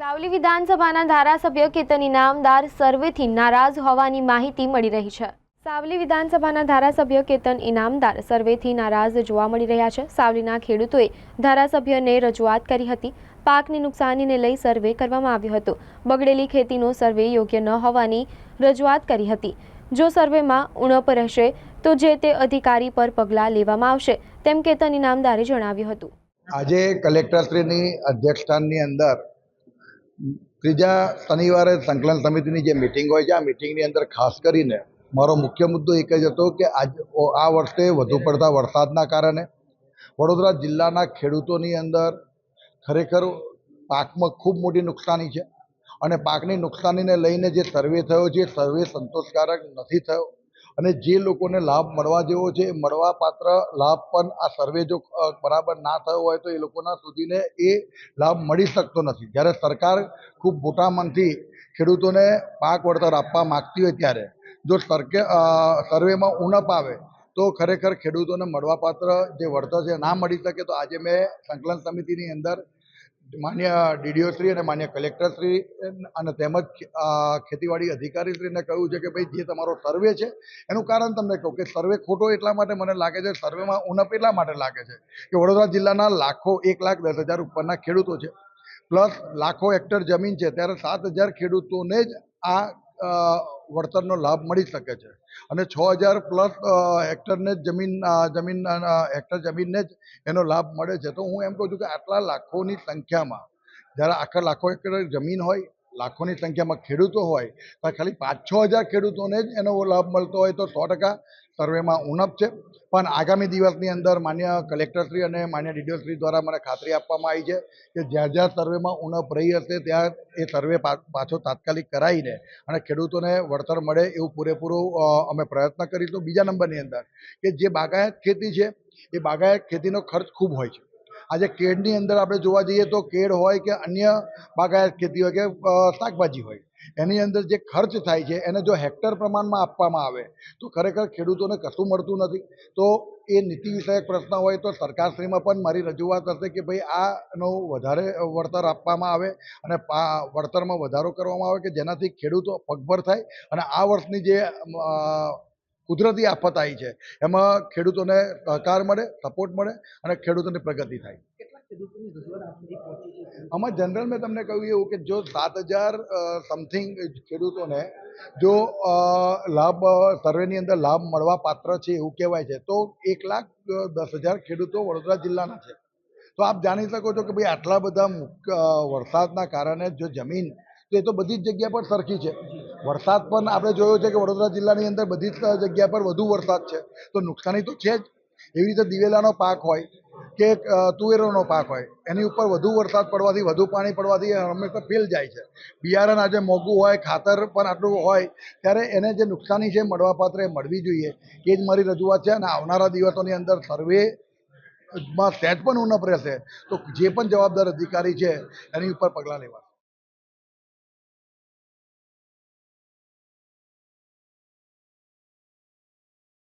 સાવલી વિધાનસભાના ધારાસભ્ય કેતન ઇનામદાર સર્વેથી નારાજ હોવાની માહિતી મળી રહી છે. સાવલી વિધાનસભાના ધારાસભ્ય કેતન ઇનામદાર સર્વેથી નારાજ જોવા મળી રહ્યા છે. સાવલીના ખેડૂતોએ ધારાસભ્યને રજૂઆત કરી હતી. પાકની નુકસાનીને લઈ સર્વે કરવામાં આવ્યો હતો. બગડેલી ખેતીનો સર્વે યોગ્ય ન હોવાની રજૂઆત કરી હતી. જો સર્વેમાં ઉણપ રહેશે, તો જે તે અધિકારી પર પગલાં લેવામાં આવશે, તેમ કેતન ઇનામદારે જણાવ્યું હતું. આજે કલેક્ટરશ્રીની અધ્યક્ષતાની અંદર ત્રીજા શનિવારે સંકલન સમિતિની જે મિટિંગ હોય છે, આ મિટિંગની અંદર ખાસ કરીને મારો મુખ્ય મુદ્દો એક જ હતો કે આજ આ વર્ષે વધુ પડતા વરસાદના કારણે વડોદરા જિલ્લાના ખેડૂતોની અંદર ખરેખર પાકમાં ખૂબ મોટી નુકસાની છે અને પાકની નુકસાનીને લઈને જે સર્વે થયો છે સર્વે સંતોષકારક નથી થયો. અને જે લોકોને લાભ મળવા જેવો છે, એ મળવા પાત્ર લાભ પણ આ સર્વે જો બરાબર ના થયો હોય તો એ લોકોના સુધીને એ લાભ મળી શકતો નથી. જ્યારે સરકાર ખૂબ મોટા મનથી ખેડૂતોને પાક વળતર આપવા માગતી હોય ત્યારે, જો સરકે સર્વેમાં ઉણપ આવે, તો ખરેખર ખેડૂતોને મળવાપાત્ર જે વળતર છે ના મળી શકે તો આજે મેં સંકલન સમિતિની અંદર માન્ય ડીડીઓ શ્રી અને માન્ય કલેક્ટરશ્રી અને તેમજ ખેતીવાડી અધિકારીશ્રીને કહ્યું છે કે ભાઈ જે તમારો સર્વે છે, એનું કારણ તમને કહું કે સર્વે ખોટો એટલા માટે મને લાગે છે, સર્વેમાં ઉણપ એટલા માટે લાગે છે કે વડોદરા જિલ્લાના લાખો એક લાખ દસ હજાર ઉપરના ખેડૂતો છે. પ્લસ લાખો હેક્ટર જમીન છે, ત્યારે સાત હજાર ખેડૂતોને જ આ વળતરનો લાભ મળી શકે છે. અને છ હજાર પ્લસ હેક્ટરને જ જમીન જમીન હેક્ટર જમીનને જ એનો લાભ મળે છે. તો હું એમ કહું છું કે આટલા લાખોની સંખ્યામાં, જ્યારે આખા લાખો હેક્ટર જમીન હોય, લાખોની સંખ્યામાં ખેડૂતો હોય, તો ખાલી પાંચ છ હજાર ખેડૂતોને જ એનો લાભ મળતો હોય તો સો ટકા સર્વેમાં ઉણપ છે. પણ આગામી દિવસની અંદર માન્ય કલેક્ટરશ્રી અને માન્ય ડીડીઓશ્રી દ્વારા મને ખાતરી આપવામાં આવી છે કે જ્યાં જ્યાં સર્વેમાં ઉણપ રહી હશે, ત્યાં એ સર્વે પાછો તાત્કાલિક કરાવીને અને ખેડૂતોને વળતર મળે એવું પૂરેપૂરું અમે પ્રયત્ન કરીશું. બીજા નંબરની અંદર કે જે બાગાયત ખેતી છે, એ બાગાયત ખેતીનો ખર્ચ ખૂબ હોય છે. આજે કેળની અંદર આપણે જોવા જઈએ તો કેળ હોય કે અન્ય બાગાયત ખેતી હોય કે શાકભાજી હોય, એની અંદર જે ખર્ચ થાય છે, એને જો હેક્ટર પ્રમાણમાં આપવામાં આવે, તો ખરેખર ખેડૂતોને કશું મળતું નથી. તો એ નીતિ વિષયક પ્રશ્ન હોય તો સરકારશ્રીમાં પણ મારી રજૂઆત હશે કે ભાઈ આનો વધારે વળતર આપવામાં આવે અને વળતરમાં વધારો કરવામાં આવે કે જેનાથી ખેડૂતો પગભર થાય અને આ વર્ષની જે કુદરતી આફત આવી છે. એમાં ખેડૂતોને સહકાર મળે સપોર્ટ મળે અને ખેડૂતોની પ્રગતિ થાય. આમાં જનરલ મેં તમને કહ્યું એવું કે જો સાત હજાર સમથિંગ ખેડૂતોને જો લાભ સર્વેની અંદર લાભ મળવા પાત્ર છે એવું કહેવાય છે તો એક લાખ દસ હજાર ખેડૂતો વડોદરા જિલ્લાના છે. તો આપ જાણી શકો છો કે ભાઈ આટલા બધા વરસાદના કારણે જો જમીન તો એ તો બધી જ જગ્યા પર સરખી છે. વરસાદ પણ આપણે જોયો છે કે વડોદરા જિલ્લાની અંદર બધી જ જગ્યા પર વધુ વરસાદ છે. તો નુકસાની તો છે જ. એવી રીતે દિવેલાનો પાક હોય કે તુવેરોનો પાક હોય, એની ઉપર વધુ વરસાદ પડવાથી, વધુ પાણી પડવાથી હંમેશા ફેલ જાય છે. બિયારણ આજે મોંઘું હોય, ખાતર પણ આટલું હોય, ત્યારે એને જે નુકસાની છે મળવાપાત્ર એ મળવી જોઈએ. એ જ મારી રજૂઆત છે અને આવનારા દિવસોની અંદર સર્વે માં સેટ પણ ઉણપ રહેશે. તો જે પણ જવાબદાર અધિકારી છે, એની ઉપર પગલાં લેવા